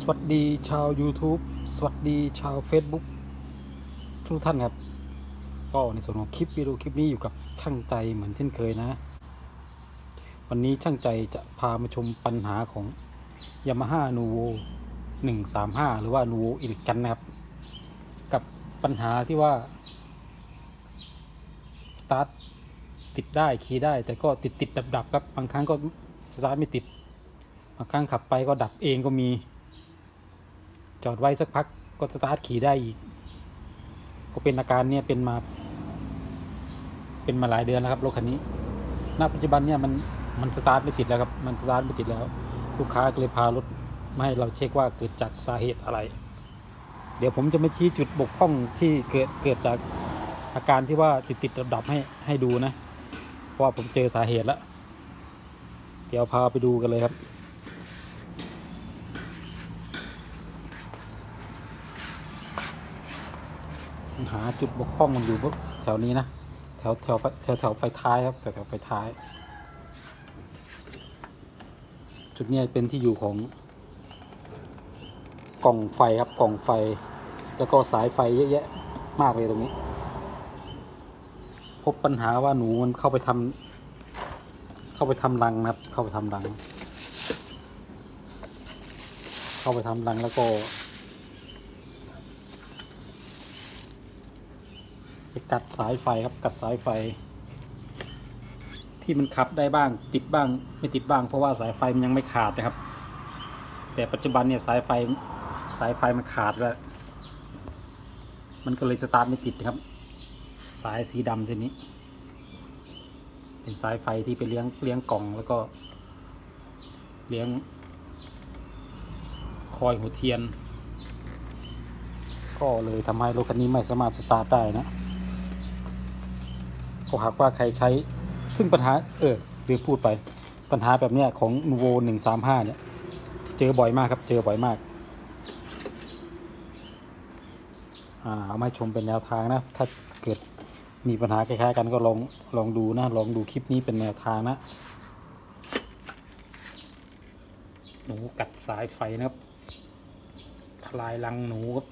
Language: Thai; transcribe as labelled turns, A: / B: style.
A: สวัสดีชาว YouTube สวัสดีชาว Facebook ทุกท่านครับ ก็ในส่วนของคลิปวิดีโอคลิปนี้อยู่กับช่างใจเหมือนเช่นเคยนะ วันนี้ช่างใจจะพามาชมปัญหาของ Yamaha Nuvo 135 หรือว่า Nuvo e l i t กันนะครับ กับปัญหาที่ว่า สตาร์ทติดได้คีย์ได้ แต่ก็ติดติดดับดับครับ บางครั้งก็สตาร์ทไม่ติด บางครั้งขับไปก็ดับเองก็มี จอดไว้สักพักก็สตาร์ทขี่ได้อีก ก็เป็นอาการเนี่ยเป็นมา เป็นมาหลายเดือนแล้วครับรถคันนี้ ณ ปัจจุบันเนี่ยมันมันสตาร์ทไม่ติดแล้วครับ มันสตาร์ทไม่ติดแล้ว ลูกค้าก็เลยพารถมาให้เราเช็คว่าเกิดจากสาเหตุอะไร เดี๋ยวผมจะมาชี้จุดบกพร่องที่เกิดเกิดจากอาการที่ว่าติดติดดับดับให้ให้ดูนะ เพราะว่าผมเจอสาเหตุแล้ว เดี๋ยวพาไปดูกันเลยครับ หาจุดบกพร่องมันอยู่แถวนี้นะแถวแถวแถวแถวไฟท้ายครับแถวแถวไฟท้าย จุดนี้เป็นที่อยู่ของกล่องไฟครับกล่องไฟ แล้วก็สายไฟเยอะแยะมากเลยตรงนี้ พบปัญหาว่าหนูมันเข้าไปทำเข้าไปทำรังนะครับ เข้าไปทำรัง เข้าไปทำรังแล้วก็ ไปกัดสายไฟครับกัดสายไฟ ที่มันขับได้บ้างติดบ้างไม่ติดบ้าง เพราะว่าสายไฟมันยังไม่ขาดนะครับ แต่ปัจจุบันเนี่ยสายไฟสายไฟมันขาดแล้วมันก็เลยสตาร์ทไม่ติดนะครับ สายสีดำเส้นนี้ เป็นสายไฟที่ไปเลี้ยงเลี้ยงกล่องแล้วก็ เลี้ยง คอยหัวเทียน ก็เลยทำให้รถคันนี้ไม่สามารถสตาร์ทได้นะ หากว่าใครใช้ ซึ่งปัญหาเออลืมพูดไป ปัญหาแบบเนี้ยของ n u v o 135เนี่ย เจอบ่อยมากครับ เจอบ่อยมาก อ่าเอามาชมเป็นแนวทางนะ ถ้าเกิดมีปัญหาคล้ายๆกันก็ลองลองดูนะ ลองดูคลิปนี้เป็นแนวทางนะ หนูกัดสายไฟนะครับ ทลายรังหนูครับ